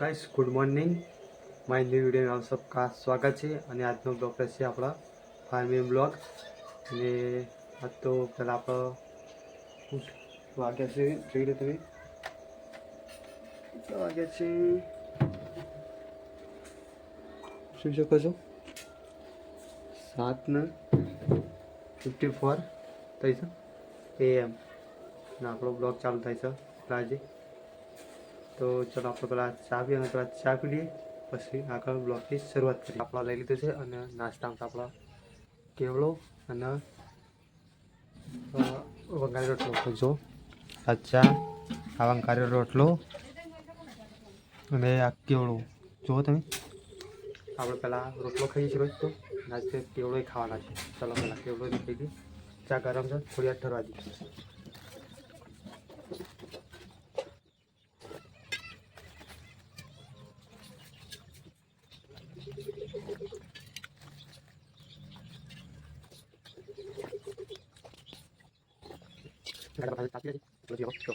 Guys good morning my new વિડીયોમાં આપ સબકા સ્વાગત છે. અને આજનો બ્લોગ રહેશે આપણા ફાર્મિંગ બ્લોગ અને આજ તો પહેલાં આપણો વાગ્યા છે. જોઈ લો તમે. વાગ્યા છે? શું શકો છો? સાત ને ફિફ્ટી ફોર થઈ છે. એમ. અને આપણો બ્લોગ ચાલુ થાય છે. આજે તો ચલો આપણે પેલા ચા પીએ અને પેલા ચા પી લઈએ. પછી આગળ બ્લોગની શરૂઆત કરીએ. આપણા લઈ લીધું છે અને નાસ્તામાં આપણા કેવડો અને અ, રોટલો જો આ ચા આ વઘારેલો રોટલો અને આ કેવડો. જુઓ તમે આપણે પહેલાં રોટલો ખાઈએ છીએ રોજ તો. આજે કેવડો ખાવાના છે. ચલો પહેલાં કેવડો ખાઈ ચા ગરમ છે થોડી વાર ઠરવા દઈએ. 어디 어떻게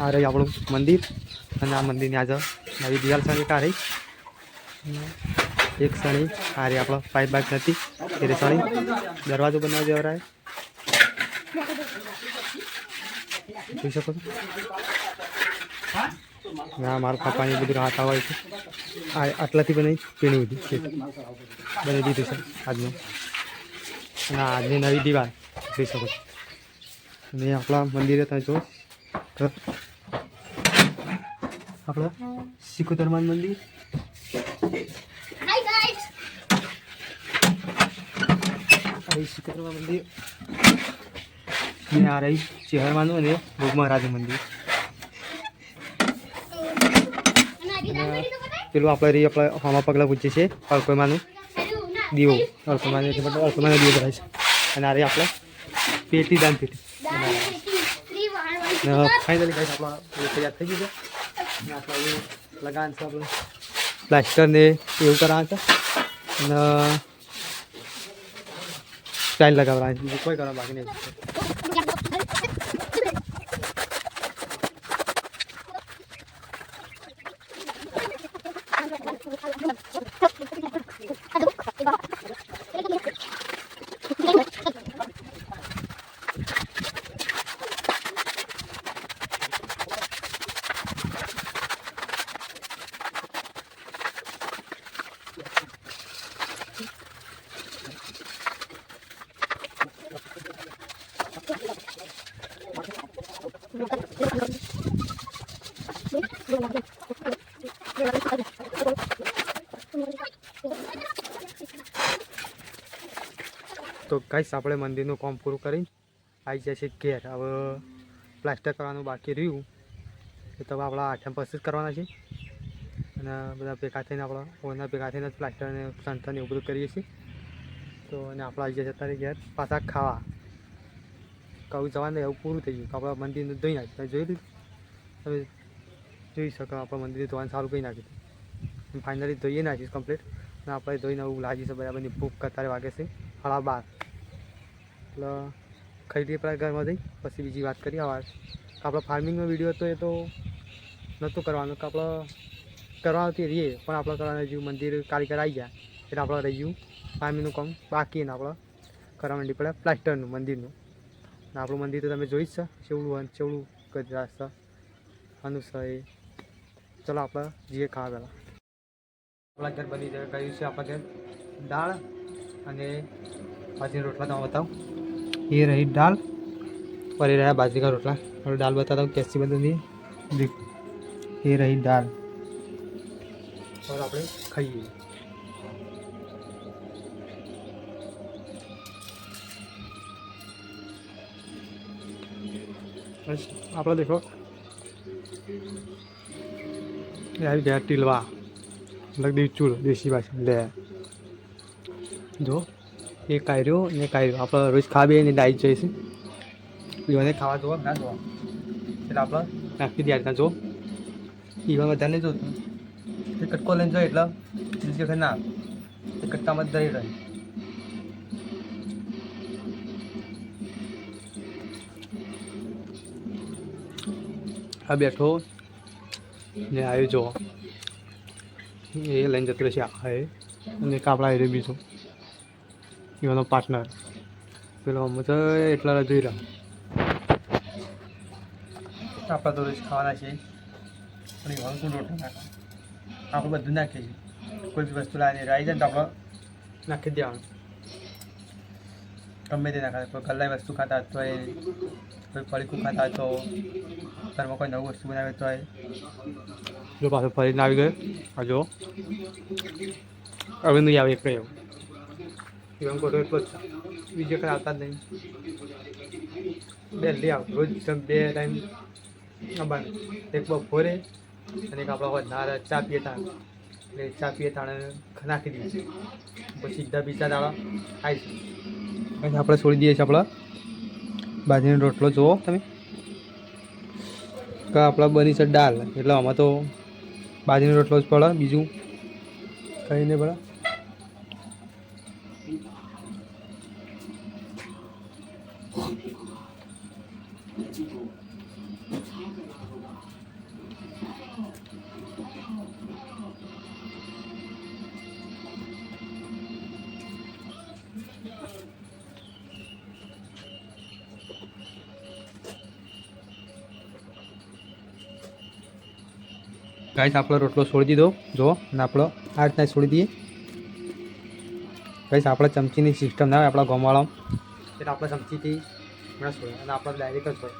આ રહી આપણું મંદિર. અને આ મંદિરની આજે નવી દિવાલ સણી આ રહી. એક સણી આ રહી આપણો પાઇપ બાઇક નથી. એ સણી દરવાજો બનાવવા જેવરાય જોઈ શકો છો? ના, મારા પપ્પાની બધું રાહત હોય છે. આ આટલાથી બનાવી પીણી બધી છે. બની દીધું છે આજનું. અને આજની નવી દિવાલ. જોઈ શકો છો? અને આપણા મંદિરે તમે જો આપણા સિકોતરમાન મંદિર. આ સિકોતરમાન મંદિર. અને આ રહી ચેહરમાનું અને ભોગ મહારાજ મંદિર. પેલું આપણે રહી આપણે હોમા પગલાં પૂછીએ છીએ અલ્કોમાનું દીવો. અલ્કોમાનું એટલે અલ્કોમાનો દીવો ભરાય છે. અને આ રહી આપણે પેટી. દાન પેટી ફાઇનલી ગાઈસ આપણા તૈયાર થઈ ગયું છે. લગાન છે આપણે પ્લાસ્ટર એવું કરાવવાનું છે. અને સ્ટાઇલ લગાવવાની છે. કોઈ કરવા બાકી નહીં. તો ગાઈસ આપણે મંદિરનું કામ પૂરું કરી આવી જાય છે ઘેર. હવે પ્લાસ્ટર કરવાનું બાકી રહ્યું. એ તો આપણા આઠમ પછી જ કરવાના છે. અને બધા ભેગા થઈને આપણા ઓના ભેગા થઈને જ પ્લાસ્ટરને સંતન એવું બધું કરીએ છીએ. તો અને આપણે આવી જાય અત્યારે ઘેર પાછા ખાવા. કહું જવાનું એવું પૂરું થઈ ગયું. કે આપણા મંદિરનું ધોઈ નાખ્યું. જોઈ લીધું તમે જોઈ શકો આપણે મંદિરને ધોવાનું સારું કરી નાખ્યું ફાઇનલી ધોઈએ નાખીશ કમ્પ્લીટ અને આપણે ધોઈને એવું લાગી છે બરાબરની ભૂખ કતારે વાગે છે. હળા બાર. એટલે ખાઈ પહેલાં ઘરમાં જઈ, પછી બીજી વાત કરીએ આવા આપણો ફાર્મિંગનો વીડિયો હતો એ તો નહોતું કરવાનું, કે આપણે કરવાથી રહીએ, પણ આપણે કરવાનું રહ્યું મંદિર કારીગર આવી ગયા, એટલે આપણે રહી ગયું ફાર્મિંગનું કામ. બાકી ને આપણે કરવા માંડી પડે પ્લાસ્ટરનું, મંદિરનું. આપણું મંદિર તો તમે જોઈ જ છે, ચેવડું ચેવડું ગજરાશ છે અનુસર એ ચલો આપણે જઈએ ખાવા પહેલાં. આપણા ઘર બની જાય ગયું છે આપણા ઘર. દાળ અને બાજરીના રોટલા તમે બતાવો. ये रही दाल और ये रहा बाजरी का रोटला। और दाल बता दो कैसी बदल दी देखो। ये रही दाल। और आप खाइए आप देखो। यार गया तिलवा लग दी चूल देसी भाषा ले जो એ કાઢ્યો ને કાઢ્યો આપણે રોજ ખાવી ને ડાઈ જઈશું. ઈવાને ખાવા જોવા, ના જોવા. એટલે આપણે નાખી દે રીતના જો. ઈવન બધાને જોતું એ કટકો લઈને જોઈએ એટલે બીજી વખત ના. એ કટકામાં જ દઈ રહે. આ બેઠો ને આવ્યો જો એ લઈને જતો રહેશે એ. અને કાપડા એ બીજો. એવાનો પાર્ટનર પેલો તો એટલા જોઈ રહ્યા આપણા તો રોજ ખાવાના છે. પણ એ રોટલા નાખવા આપણે બધું નાખીએ છીએ. કોઈ બી વસ્તુ લાવીને આવી જાય તો આપણે નાખી દેવાનું. ગમે તે નાખે. કોઈ કલાઈ વસ્તુ ખાતા તો એ કોઈ ફળીકું ખાતા તો ઘરમાં કોઈ નવું વસ્તુ બનાવે તો જો પાછું ફરીને આવી ગયો. આ જો. હવે નહીં આવે એક એવું ખોટો એટલો જ બીજે કઈ આવતા જ નહીં. બે આવ, રોજ બે ટાઈમ અમારે એક બપોરે અને એક આપણા નાર ચા પીએ તાણ એટલે ચા પીએ તાણે નાખી દઈએ. પછી સીધા બીજા દાડા છે. અને આપણે છોડી દઈએ છીએ આપણા બાજરીનો રોટલો. જુઓ તમે. કે આપણા બની છે દાળ. એટલે આમાં તો બાજરીનો રોટલો જ પડે, બીજું કંઈ પડે. ગાઈસ, આપણો રોટલો છોડી દીધો. જો અને આપણો આ રીતના છોડી દઈએ. ગાઈસ, આપણે ચમચીની સિસ્ટમ ના હોય, આપણા ગોમાળો એટલે આપણે સમજીથી હમણાં છોડે અને આપણે ડાયરેક્ટ જ હોય.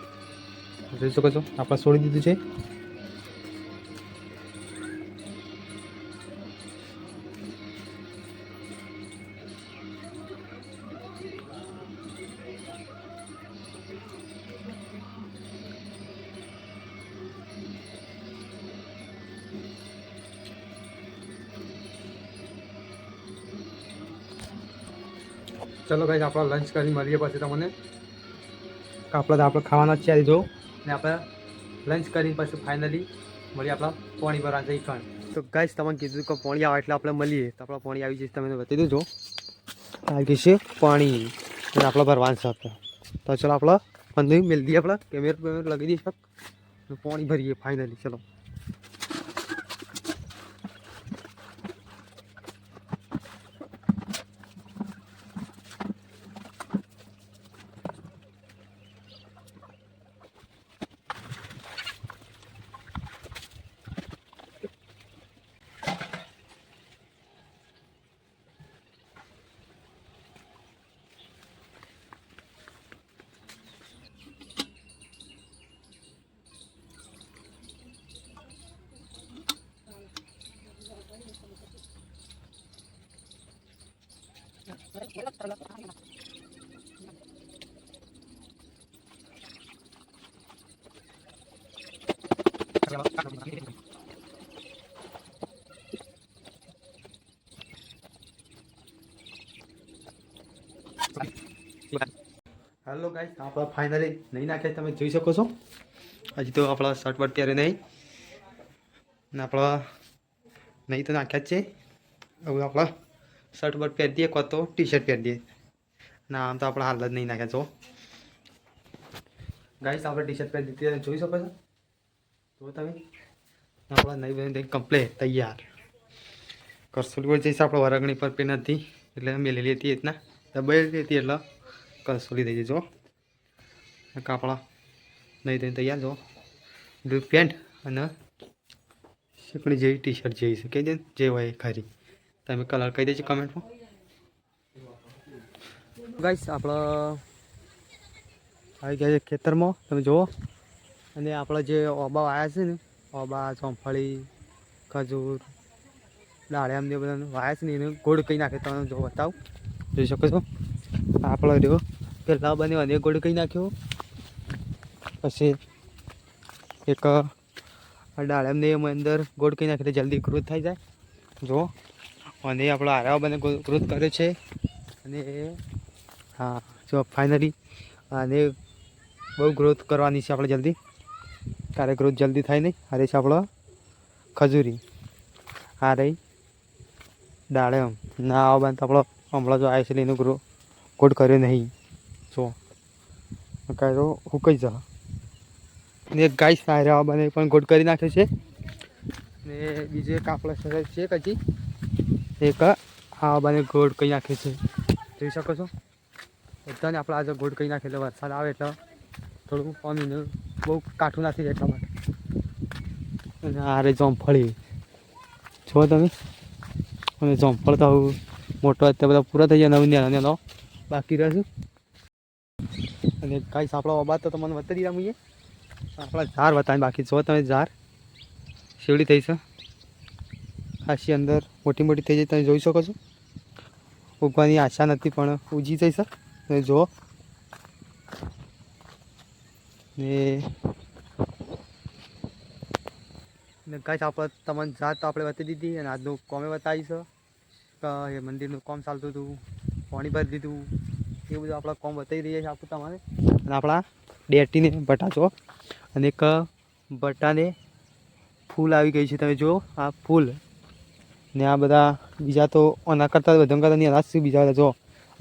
જોઈ શકો છો? આપણે છોડી દીધું છે. ચલો ગાઈસ આપણે લંચ કરી મળીએ પછી તમને. આપણે તો આપણે ખાવાના જ છે જો. ને આપણે લંચ કરીને પછી ફાઇનલી મળીએ આપણા પોણી ભરવા જઈ કણ તો ગાઈશ તમને કીધું કે પોણી આવે એટલે આપણે મળીએ. તો આપણે પોણી આવી જઈશ તમે બતાવી દેજો. આ ગઈ છે પાણી. અને આપણે ભરવાનું છે આપણે. તો ચલો આપણે પંદર મેળ દઈએ આપણે. કેમેરા બેમેરા લગાવી દઈએ પાણી ભરીએ ફાઇનલી ચલો. હેલો ગાઈસ આપણા ફાઇનલી નહીં નાખ્યા તમે જોઈ શકો છો. હજી તો આપણા શર્ટ બટ ત્યારે નહીં. ને આપણા નહીં તો નાખ્યા જ છે. હવે આપણા શર્ટ બટ પહેરી દઈએ કાં તો ટી શર્ટ પહેરી દઈએ. ના આમ તો આપણા હાલ જ નહીં નાખ્યા છો ગાઈસ આપણે ટી શર્ટ પહેરી દીધી જોઈ શકો છો? જો તમે. આપણા નહીં બની કમ્પ્લેટ તૈયાર. કરસોલી જઈશ, આપણે વરગણી પર પેન હતી એટલે મેલેલી હતી રીતના. દબાઈ હતી એટલે. કરસોલી થઈ જજો. કાપડા નહીં દઈને તૈયાર જો. બ્લુ પેન્ટ અને શીકણી જેવી ટી શર્ટ જેવી છે. કહી દે જે હોય ખરી. તમે કલર કહી દેજો કમેન્ટમાં ગાઈસ આપણે આવી ગયા છે ખેતરમાં. તમે જુઓ. અને આપણા જે ઓબા વાયા છે ને, ઓબા, ચોંફળી, ખજૂર દાળિયામ ને બધા વાયા છે ને, એને ગોળ કહી નાખે તમે જો બતાવું. જોઈ શકો છો? આપણો જો પહેલાં બને અને ગોળ કહી નાખ્યો. પછી એક ડાળમને એમાં અંદર ગોળ કહી નાખ્યો જલ્દી ગ્રોથ થઈ જાય. જો, અને આપણો આરાવા બને ગ્રોથ કરે છે. અને, હા, જો ફાઇનલી અને બહુ ગ્રોથ કરવાની છે આપણે જલ્દી. કારે ગ્રોથ જલ્દી થાય નહીં. આ રહી છે આપણો ખજૂરી. આ રહી દાડે ના આવા બાંધ આપણો હમણાં જો આવે છે એનું ગ્રોથ ગ્રો કોડ કર્યો નહીં. જો. કર્યો હુકાઈ જા. ને એક ગાય સારા બને પણ ગોડ કરી નાખ્યો છે. ને બીજો એક આપણો સરસ છે હજી. એક આ બને ગોડ કરી નાખ્યો છે. જોઈ શકો છો? બધાને આપણે આજે ગોડ કરી નાખે એટલે વરસાદ આવે એટલે થોડું પામીને બહુ કાઠું નથી જાય એટલા માટે અને આ રે જોમફળી. છો તમે. અને જોમફળ તો મોટો અત્યારે બધા પૂરા થઈ ગયા નવ નાનો બાકી રહેશું અને કાંઈ સાંપડા બાબા તો તમને વતરી દીધા મુઈએ આપણા ઝાર બતાવીને બાકી જો તમે ઝાર શેવડી થઈ છે. ખાસી અંદર મોટી મોટી થઈ જાય તમે જોઈ શકો છો. ઉગવાની આશા નથી, પણ ઉજી થઈ છે. તમે જુઓ. ને ને કાંઈ આપણે તમને જાત તો આપણે બતાવી દીધી અને આજનું કોમે બતાવી છે મંદિરનું કોમ ચાલતું હતું. પાણી ભરી દીધું. એ બધું આપણા કોમ બતાવી રહ્યા છે આપણું તમારે અને આપણા ડેટીને બટા જો અને એક બટાને ફૂલ આવી ગઈ છે. તમે જુઓ, આ ફૂલ. ને આ બધા બીજા તો આના કરતાં બધા કરતાં નહીં અનાજ છે બીજા બધા જો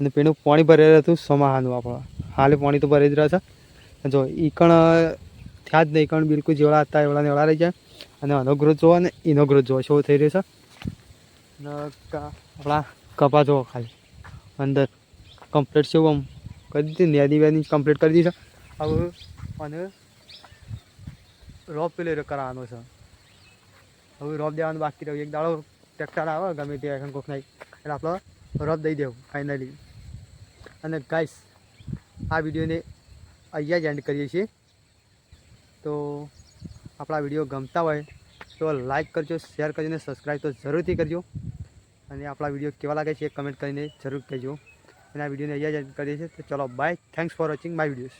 અને પેલું પાણી ભરેલું હતું સમાહાનું આપણા. હાલે પાણી તો ભરી જ રહ્યા છે. જો ઈકણ કણ, થયા જ નહીં. કણ બિલકુલ જેવડા હતા, એવડા એવડા રહી જાય અને આનો ગ્રોથ જોવો ને, એનો ગ્રોથ જોવો. શું થઈ રહ્યો છે? આપણા કપા જોવો ખાલી. અંદર કમ્પ્લીટ છે આમ કરી દીધી યાદી વ્યાદી કમ્પ્લીટ કરી દીધી હવે અને રોપ પેલે કરાવવાનો છે. હવે રોપ દેવાનું બાકી રહ્યું. એક દાડો ટ્રેક્ટર આવે, ગમે તે કોક નહીં એટલે આપણે રોપ દઈ દેવું ફાઇનલી અને ગાઈસ આ વિડીયોને અહીંયા જ એન્ડ કરીએ છીએ. તો આપણા વીડિયો ગમતા હોય તો લાઈક કરજો શેર કરજો અને સબસ્ક્રાઈબ તો જરૂરથી કરજો. અને આપણા વીડિયો કેવા લાગે છે એ કમેન્ટ કરીને જરૂર કહેજો. અને આ વિડીયોને અહીંયા જ કરીએ છીએ. તો ચલો bye thanks for watching my videos